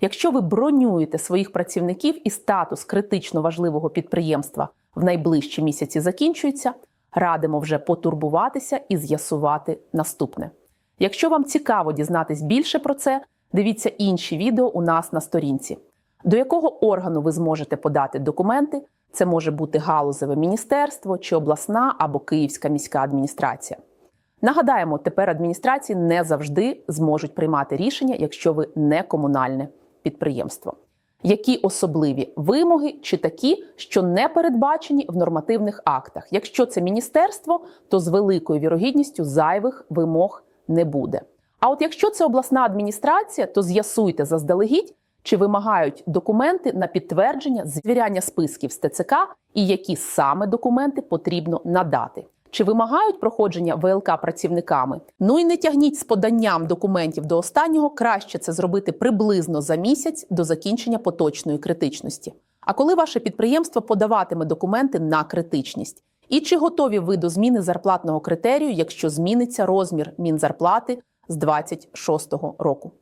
Якщо ви бронюєте своїх працівників і статус критично важливого підприємства в найближчі місяці закінчується, радимо вже потурбуватися і з'ясувати наступне. Якщо вам цікаво дізнатись більше про це, дивіться інші відео у нас на сторінці. До якого органу ви зможете подати документи? Це може бути галузеве міністерство чи обласна або Київська міська адміністрація. Нагадаємо, тепер адміністрації не завжди зможуть приймати рішення, якщо ви не комунальне підприємство. Які особливі вимоги чи такі, що не передбачені в нормативних актах? Якщо це міністерство, то з великою вірогідністю зайвих вимог не буде. А от якщо це обласна адміністрація, то з'ясуйте заздалегідь, чи вимагають документи на підтвердження звіряння списків з ТЦК і які саме документи потрібно надати. Чи вимагають проходження ВЛК працівниками? Ну і не тягніть з поданням документів до останнього, краще це зробити приблизно за місяць до закінчення поточної критичності. А коли ваше підприємство подаватиме документи на критичність? І чи готові ви до зміни зарплатного критерію, якщо зміниться розмір мінзарплати з 26 року?